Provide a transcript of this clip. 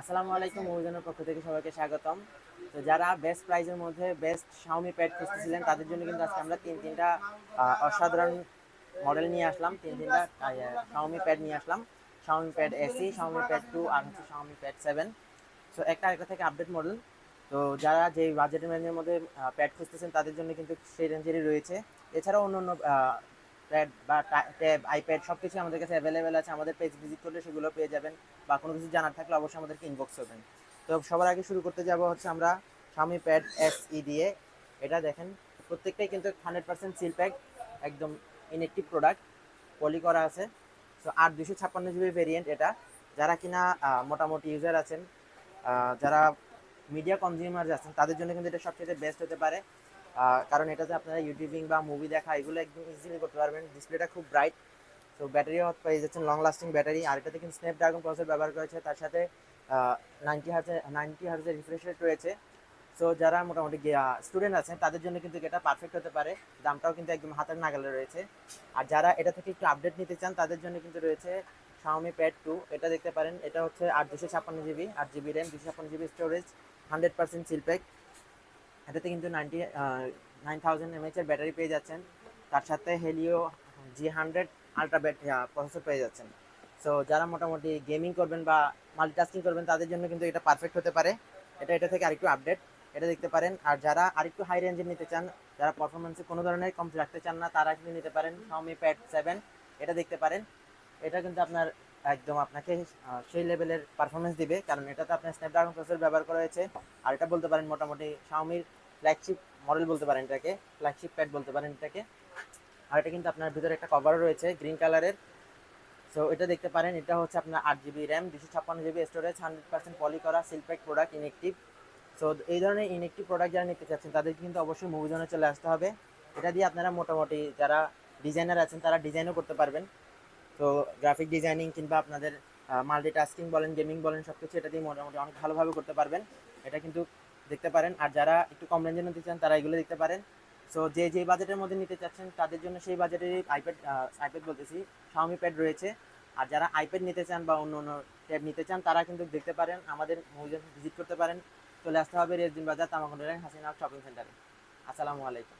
আসসালামু আলাইকুম, অভিযানের পক্ষ থেকে সবাইকে স্বাগতম। তো যারা বেস্ট প্রাইজের মধ্যে বেস্ট শাওমি প্যাড খুঁজতেছিলেন, তাদের জন্য কিন্তু আজকে আমরা তিন তিনটা অসাধারণ মডেল নিয়ে আসলাম। তিন তিনটা শাওমি প্যাড নিয়ে আসলাম। Xiaomi pad SE Xiaomi pad two আর হচ্ছে শাওমি প্যাড সেভেন সো একটা একটা থেকে আপডেট মডেল তো যারা যে বাজেটের রেঞ্জের মধ্যে প্যাড খুঁজতেছেন, তাদের জন্য কিন্তু সেই রেঞ্জেরই রয়েছে। এছাড়াও অন্য অন্য প্যাড বা ট্যাব আইপ্যাড সব কিছু আমাদের কাছে অ্যাভেলেবেল আছে। আমাদের পেজ ভিজিট করলে সেগুলো পেয়ে যাবেন বা কোনো কিছু জানার থাকলে অবশ্যই আমাদেরকে ইনবক্স করবেন তো সবার আগে শুরু করতে যাব হচ্ছে আমরা স্বামী প্যাড এস ই দিয়ে। এটা দেখেন, প্রত্যেকটাই কিন্তু হান্ড্রেড পার্সেন্ট সিল প্যাক একদম ইনএক্টিভ প্রোডাক্ট পলি করা আছে। তো আট দুশো ছাপ্পান্ন জিবি ভেরিয়েন্ট এটা। যারা কিনা মোটামুটি ইউজার আছেন যারা মিডিয়া কনজিউমার আছেন, তাদের জন্য কিন্তু এটা সবচেয়ে বেস্ট হতে পারে। কারণ এটাতে আপনারা ইউটিউবিং বা মুভি দেখা, এগুলো একদম ইজিলি করতে পারবেন। ডিসপ্লেটা খুব ব্রাইট তো ব্যাটারিও পেয়ে যাচ্ছেন লং লাস্টিং ব্যাটারি আর এটাতে কিন্তু স্ন্যাপড্রাগন প্রসেসর ব্যবহার করেছে তার সাথে নাইনটি হাজার নাইনটি হাজার রিফ্রেশ রেট রয়েছে। সো যারা মোটামুটি স্টুডেন্ট আছেন, তাদের জন্য কিন্তু এটা পারফেক্ট হতে পারে। দামটাও কিন্তু একদম হাতের নাগালে রয়েছে। আর যারা এটা থেকে একটু আপডেট নিতে চান, তাদের জন্য কিন্তু রয়েছে Xiaomi Pad 2 এটা দেখতে পারেন। এটা হচ্ছে আট দুশো ছাপ্পান্ন জিবি আট জিবি র্যাম দুশো ছাপ্পান্ন GB storage hundred percent seal pack এটাতে কিন্তু নাইনটি নাইন থাউজেন্ড এমএচ এর ব্যাটারি পেয়ে যাচ্ছেন। তার সাথে হেলিও জি হান্ড্রেড আলট্রা ব্যাট প্রসেসর পেয়ে যাচ্ছেন। সো যারা মোটামুটি গেমিং করবেন বা মাল্টিটাস্কিং করবেন, তাদের জন্য কিন্তু এটা পারফেক্ট হতে পারে। এটা এটা থেকে আরেকটু আপডেট এটা দেখতে পারেন। আর যারা আরেকটু হাই রেঞ্জের নিতে চান, যারা পারফরমেন্সে কোনো ধরনের কমতি রাখতে চান না, তারা কিন্তু নিতে পারেন Xiaomi Pad 7 এটা দেখতে পারেন। এটা কিন্তু আপনার একদম আপনাকে সেই লেভেলের পারফরমেন্স দিবে। কারণ এটাতে আপনার স্ন্যাপড্রাগন প্রসেসর ব্যবহার করা হয়েছে। আর এটা বলতে পারেন মোটামুটি শাওমির ফ্ল্যাগশিপ মডেল বলতে পারেন এটাকে ফ্ল্যাগশিপ প্যাড বলতে পারেন এটাকে। আর এটা কিন্তু আপনার ভিতরে একটা কভারও রয়েছে গ্রিন কালারের সো এটা দেখতে পারেন, এটা হচ্ছে আপনার আট জিবি র্যাম দুশো ছাপ্পান্ন GB storage hundred percent poly করা সিলপ্যাক প্রোডাক্ট ইনএক্টিভ সো এই ধরনের ইনএক্টিভ প্রোডাক্ট যারা নিতে চাচ্ছেন, তাদেরকে কিন্তু অবশ্যই মুভি জোনে চলে আসতে হবে। এটা দিয়ে আপনারা মোটামুটি যারা ডিজাইনার আছেন, তারা ডিজাইনও করতে পারবেন। তো গ্রাফিক ডিজাইনিং কিংবা আপনাদের মাল্টিটাস্কিং বলেন গেমিং বলেন সব কিছু এটা দিয়ে মোটামুটি অনেক ভালোভাবে করতে পারবেন। এটা কিন্তু দেখতে পারেন। আর যারা একটু কম রেঞ্জে নিতে চান, তারা এগুলো দেখতে পারেন। সো যে যে বাজেটের মধ্যে নিতে চাচ্ছেন, তাদের জন্য সেই বাজেটের আইপ্যাড আইপ্যাড বলতেছি, Xiaomi প্যাড রয়েছে। আর যারা আইপ্যাড নিতে চান বা অন্য অন্য ট্যাব নিতে চান, তারা কিন্তু দেখতে পারেন, আমাদের মুভিজন ভিজিট করতে পারেন। চলে আসতে হবে রেজদিন বাজার, তামাকুন্ডের হাসিনা শপিং সেন্টারে আসসালামু আলাইকুম।